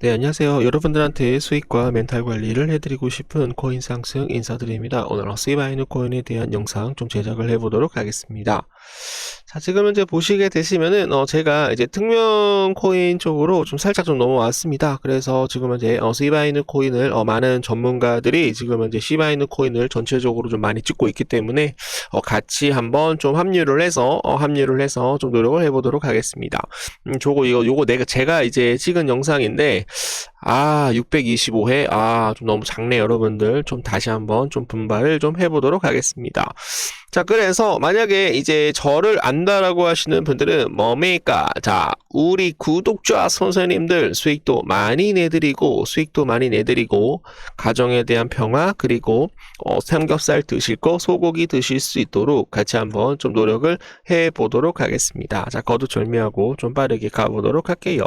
네, 안녕하세요. 여러분들한테 수익과 멘탈 관리를 해드리고 싶은 코인 상승 인사드립니다. 오늘 어시바이누 코인에 대한 영상 좀 제작을 해보도록 하겠습니다. 자, 지금 이제 보시게 되시면은, 어, 제가 이제 특명 코인 쪽으로 좀 살짝 좀 넘어왔습니다. 그래서 지금 이제 어, 시바이누 코인을 어, 많은 전문가들이 지금 이제 시바이누 코인을 전체적으로 좀 많이 찍고 있기 때문에 어, 같이 한번 좀 합류를 해서, 어, 합류를 해서 좀 노력을 해보도록 하겠습니다. 음, 저거 이거 요거 내가 제가 이제 찍은 영상인데 아 625회. 아 좀 너무 작네 여러분들. 좀 다시 한번 좀 분발을 좀 해보도록 하겠습니다. 자 그래서 만약에 이제 저를 안다라고 하시는 분들은 뭡니까? 자 우리 구독자 선생님들 수익도 많이 내드리고 수익도 많이 내드리고 가정에 대한 평화 그리고 어, 삼겹살 드실 거 소고기 드실 수 있도록 같이 한번 좀 노력을 해 보도록 하겠습니다. 자 거두 절미하고 좀 빠르게 가보도록 할게요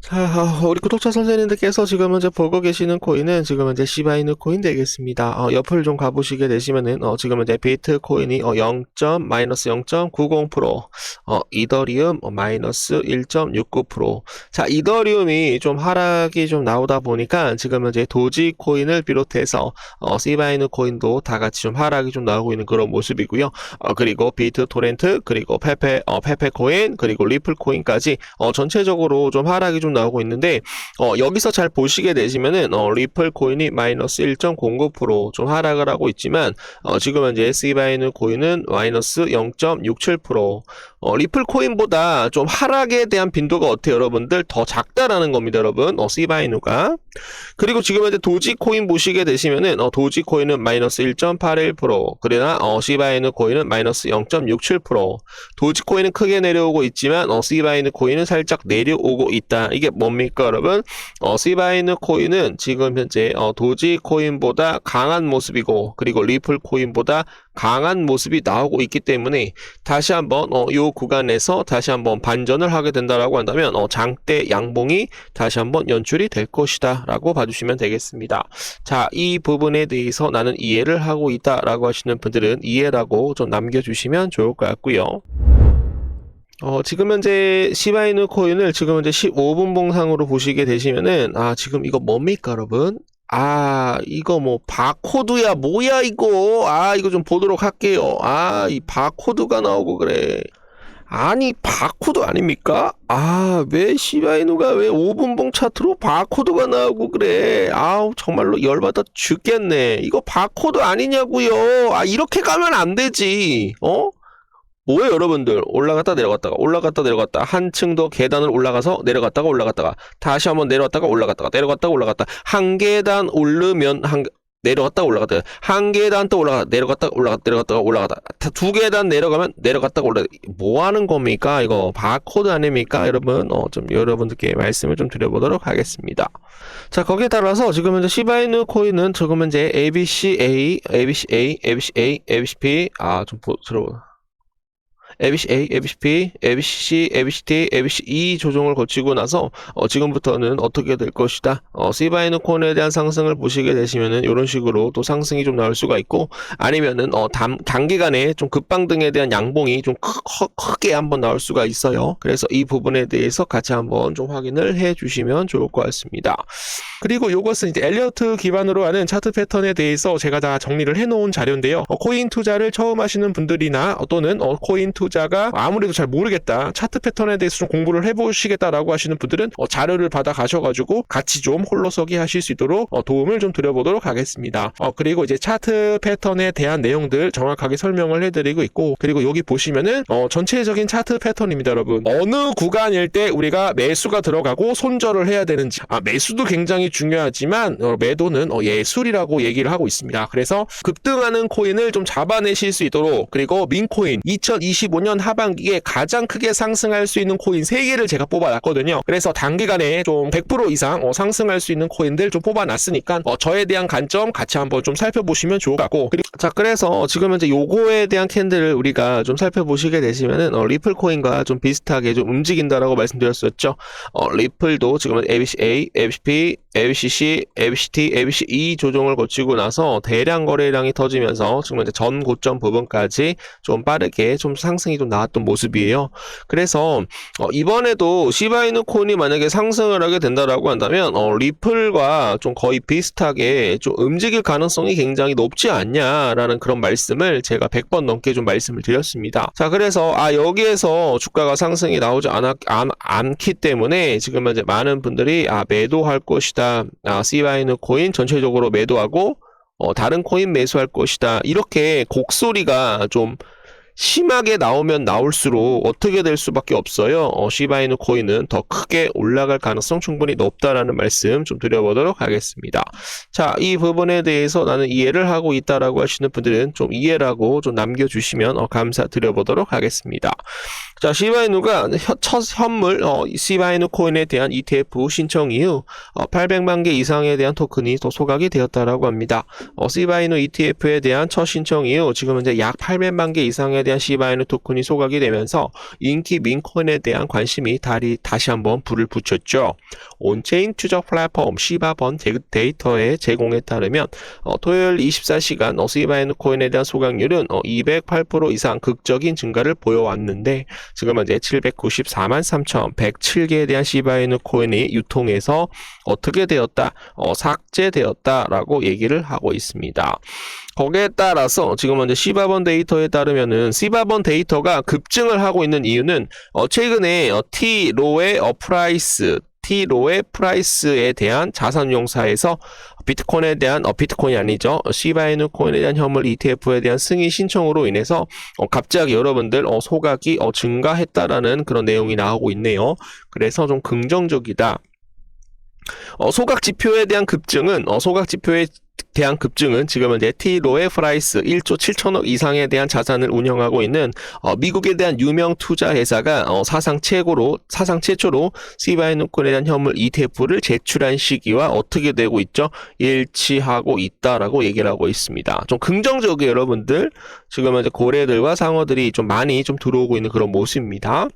자, 어, 우리 구독자 선생님들께서 지금 현재 보고 계시는 코인은 지금 현재 시바이누 코인 되겠습니다. 어, 옆을 좀 가보시게 되시면은 어, 지금 현재 비트 코인이 어, 0. 마이너스 0.90%, 어, 이더리움 어, 마이너스 1.69%. 자, 이더리움이 좀 하락이 좀 나오다 보니까 지금 현재 도지 코인을 비롯해서 어, 시바이누 코인도 다 같이 좀 하락이 좀 나오고 있는 그런 모습이고요. 어, 그리고 비트 토렌트, 그리고 페페, 어, 페페 코인, 그리고 리플 코인까지 어, 전체적으로 좀 하락이 좀 나오고 있는데 어, 여기서 잘 보시게 되시면은 어, 리플 코인이 마이너스 1.09%좀 하락을 하고 있지만 어, 지금 현재 시바이누 코인은 마이너스 0.67% 어, 리플 코인보다 좀 하락에 대한 빈도가 어때요 여러분들? 더 작다라는 겁니다 여러분. 어, 시바이누가. 그리고 지금 현재 도지 코인 보시게 되시면은 어, 도지 코인은 마이너스 1.81% 그러나 어, 시바이누 코인은 마이너스 0.67% 도지 코인은 크게 내려오고 있지만 어, 시바이누 코인은 살짝 내려오고 있다 이게 뭡니까 여러분 어, 시바이누 코인은 지금 현재 어, 도지 코인보다 강한 모습이고 그리고 리플 코인보다 강한 모습이 나오고 있기 때문에 다시 한번 어, 요 구간에서 다시 한번 반전을 하게 된다라고 한다면 어, 장대 양봉이 다시 한번 연출이 될 것이다 라고 봐주시면 되겠습니다. 자, 이 부분에 대해서 나는 이해를 하고 있다 라고 하시는 분들은 이해라고 좀 남겨주시면 좋을 것 같고요. 어, 지금 현재 시바이누 코인을 지금 현재 15분 봉상으로 보시게 되시면은, 아, 지금 이거 뭡니까, 여러분? 아, 이거 뭐, 바코드야, 뭐야, 이거? 아, 이거 좀 보도록 할게요. 아, 이 바코드가 나오고 그래. 아니, 바코드 아닙니까? 아, 왜 시바이누가 왜 5분봉 차트로 바코드가 나오고 그래? 아우, 정말로 열받아 죽겠네. 이거 바코드 아니냐고요. 아, 이렇게 가면 안 되지. 어? 뭐예요, 여러분들? 올라갔다 내려갔다가, 올라갔다 내려갔다. 한층 더 계단을 올라가서 내려갔다가 올라갔다가, 다시 한번 내려갔다가 올라갔다가, 내려갔다가 올라갔다. 한 계단 오르면 한, 내려갔다가 올라갔다. 한 계단 또 올라갔다. 내려갔다가 올라갔다. 내려갔다가 올라갔다. 다- 두 계단 내려가면 내려갔다가 올라갔다. 뭐 하는 겁니까? 이거 바코드 아닙니까? 여러분, 어, 좀 여러분들께 말씀을 좀 드려보도록 하겠습니다. 자, 거기에 따라서 지금 현재 시바이누 코인은 지금 현재 ABCA, ABCA, ABCA, ABCP, 아, 좀 보, 들어보 ABCA, ABCP, ABCC, ABCT, ABCE 조정을 거치고 나서 어, 지금부터는 어떻게 될 것이다. 어, 시바이누 코인에 대한 상승을 보시게 되시면은 이런 식으로 또 상승이 좀 나올 수가 있고 아니면은 어, 단, 단기간에 좀 급방등에 대한 양봉이 좀 크, 크, 크 게 한번 나올 수가 있어요. 그래서 이 부분에 대해서 같이 한번 좀 확인을 해 주시면 좋을 것 같습니다. 그리고 이것은 이제 엘리어트 기반으로 하는 차트 패턴에 대해서 제가 다 정리를 해 놓은 자료인데요. 어, 코인 투자를 처음 하시는 분들이나 어, 또는 어, 코인 투 자가 아무래도 잘 모르겠다. 차트 패턴에 대해서 좀 공부를 해 보시겠다라고 하시는 분들은 어, 자료를 받아 가셔 가지고 같이 좀 홀로서기 하실 수 있도록 어, 도움을 좀 드려보도록 하겠습니다. 어, 그리고 이제 차트 패턴에 대한 내용들 정확하게 설명을 해 드리고 있고 그리고 여기 보시면은 어, 전체적인 차트 패턴입니다, 여러분. 어느 구간일 때 우리가 매수가 들어가고 손절을 해야 되는지 아, 매수도 굉장히 중요하지만 어, 매도는 어, 예술이라고 얘기를 하고 있습니다. 그래서 급등하는 코인을 좀 잡아내실 수 있도록 그리고 민코인 2025년 하반기에 가장 크게 상승할 수 있는 코인 3개를 제가 뽑아놨거든요. 그래서 단기간에 좀 100% 이상 어, 상승할 수 있는 코인들 좀 뽑아놨으니까 어, 저에 대한 관점 같이 한번 좀 살펴보시면 좋을 것 같고 자 그래서 지금 현재 요거에 대한 캔들을 우리가 좀 살펴보시게 되시면은 어, 리플 코인과 좀 비슷하게 좀 움직인다라고 말씀드렸었죠. 어, 리플도 지금 ABCA, ABCP, ABCC, ABCT, ABCE 조정을 거치고 나서 대량 거래량이 터지면서 지금 현재 전 고점 부분까지 좀 빠르게 좀 상승 상승이 좀 나왔던 모습이에요. 그래서 어, 이번에도 시바이누 코인이 만약에 상승을 하게 된다라고 한다면 어, 리플과 좀 거의 비슷하게 좀 움직일 가능성이 굉장히 높지 않냐라는 그런 말씀을 제가 100번 넘게 좀 말씀을 드렸습니다. 자, 그래서 아 여기에서 주가가 상승이 나오지 않았, 않, 않기 때문에 지금 이제 많은 분들이 아 매도할 것이다. 아 시바이누 코인 전체적으로 매도하고 어, 다른 코인 매수할 것이다. 이렇게 곡소리가 좀 심하게 나오면 나올수록 어떻게 될 수밖에 없어요. 어, 시바이누 코인은 더 크게 올라갈 가능성 충분히 높다라는 말씀 좀 드려보도록 하겠습니다. 자, 이 부분에 대해서 나는 이해를 하고 있다라고 하시는 분들은 좀 이해라고 좀 남겨주시면 어, 감사드려보도록 하겠습니다. 자, 시바이누가 혀- 첫 현물 어, 시바이누 코인에 대한 ETF 신청 이후 어, 800만 개 이상에 대한 토큰이 또 소각이 되었다라고 합니다. 어, 시바이누 ETF에 대한 첫 신청 이후 지금 현재 약 800만 개 이상에 대한 시바이누 토큰이 소각이 되면서 인기 민코인에 대한 관심이 다리, 다시 한번 불을 붙였죠. 온체인 추적 플랫폼 시바번 데- 데이터의 제공에 따르면 어, 토요일 24시간 어, 시바이누 코인에 대한 소각률은 어, 208% 이상 극적인 증가를 보여왔는데 지금 현재 794만 3,107개에 대한 시바이누 코인이 유통해서 어떻게 되었다? 어, 삭제되었다라고 얘기를 하고 있습니다. 거기에 따라서 지금 현재 시바번 데이터에 따르면은 시바번 데이터가 급증을 하고 있는 이유는 어, 최근에 어, T 로의 어, 프라이스 T 로의 프라이스에 대한 자산 운용사에서 비트코인에 대한 어 비트코인이 아니죠 어, 시바이누 코인에 대한 현물 ETF에 대한 승인 신청으로 인해서 어, 갑자기 여러분들 어, 소각이 어, 증가했다라는 그런 내용이 나오고 있네요. 그래서 좀 긍정적이다. 어, 소각 지표에 대한 급증은 어, 소각 지표에 대한 급증은 지금 현재 T로의 프라이스 1조 7천억 이상에 대한 자산을 운영하고 있는 어, 미국에 대한 유명 투자 회사가 어, 사상 최고로 사상 최초로 시바이누콘에 대한 현물 ETF를 제출한 시기와 어떻게 되고 있죠? 일치하고 있다라고 얘기를 하고 있습니다. 좀 긍정적이에요, 여러분들. 지금 현재 고래들과 상어들이 좀 많이 좀 들어오고 있는 그런 모습입니다.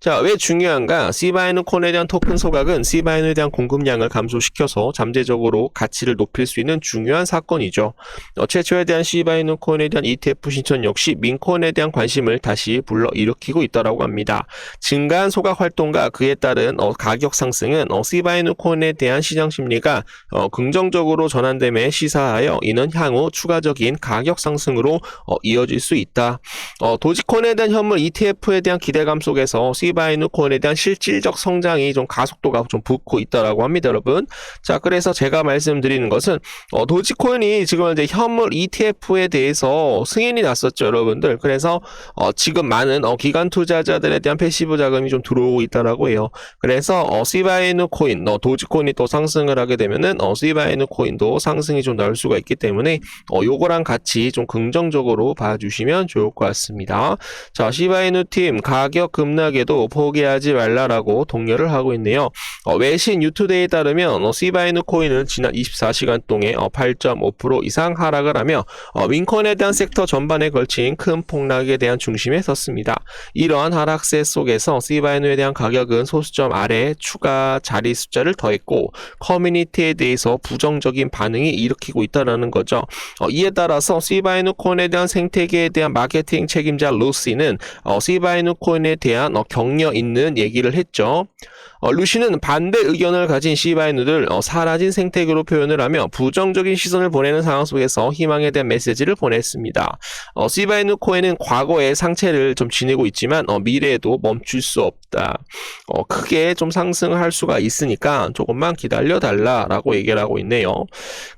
자, 왜 중요한가? 시바이누 콘에 대한 토큰 소각은 시바이누에 대한 공급량을 감소시켜서 잠재적으로 가치를 높일 수 있는 중요한 사건이죠. 어, 최초에 대한 시바이누 코인에 대한 ETF 신청 역시 민코인에 대한 관심을 다시 불러 일으키고 있다라고 합니다. 증가한 소각 활동과 그에 따른 어, 가격 상승은 어, 시바이누 코인에 대한 시장 심리가 어, 긍정적으로 전환됨에 시사하여 이는 향후 추가적인 가격 상승으로 어, 이어질 수 있다. 어, 도지코인에 대한 현물 ETF에 대한 기대감 속에서 시바이누 코인에 대한 실질적 성장이 좀 가속도가 좀 붙고 있다라고 합니다, 여러분. 자, 그래서 제가 말씀드리는 것은 어, 도지코인이 지금 이제 현물 ETF에 대해서 승인이 났었죠, 여러분들. 그래서 어, 지금 많은 어, 기관 투자자들에 대한 패시브 자금이 좀 들어오고 있다라고 해요. 그래서 어, 시바이누 코인, 어, 도지코인이 또 상승을 하게 되면은 어, 시바이누 코인도 상승이 좀 나올 수가 있기 때문에 어, 요거랑 같이 좀 긍정적으로 봐주시면 좋을 것 같습니다. 자, 시바이누 팀 가격 급락에도 포기하지 말라라고 독려를 하고 있네요. 어, 외신 유투데이에 따르면 어, 시바이누 코인은 지난 24시간 동안 어, 8.5% 이상 하락을 하며 어, 윈코인에 대한 섹터 전반에 걸친 큰 폭락에 대한 중심에 섰습니다. 이러한 하락세 속에서 시바이누에 대한 가격은 소수점 아래 추가 자리 숫자를 더했고 커뮤니티에 대해서 부정적인 반응이 일으키고 있다는 거죠. 어, 이에 따라서 시바이누 코인에 대한 생태계에 대한 마케팅 책임자 루시는 어, 시바이누 코인에 대한 어, 격려 있는 얘기를 했죠. 어, 루시는 반대 의견을 가진 시바이누들 어, 사라진 생태계로 표현을 하며 부정적인 시선을 보내는 상황 속에서 희망에 대한 메시지를 보냈습니다. 어, 시바이누 코인은 과거의 상체를 좀 지니고 있지만 어, 미래에도 멈출 수 없다. 어, 크게 좀 상승할 수가 있으니까 조금만 기다려 달라라고 얘기를 하고 있네요.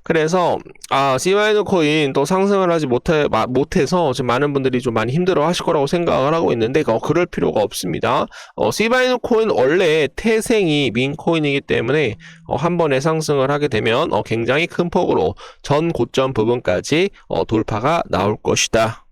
그래서 아 시바이누 코인 또 상승을 하지 못해 마- 못해서 지금 많은 분들이 좀 많이 힘들어 하실 거라고 생각을 하고 있는데 어, 그럴 필요가 없습니다. 어, 시바이누 코인 원래 태생이 민코인이기 때문에 어, 한 번에 상승을 하게 되면 어, 굉장히 큰 폭으로 전 고점 부분까지 어, 돌파가 나올 것이다.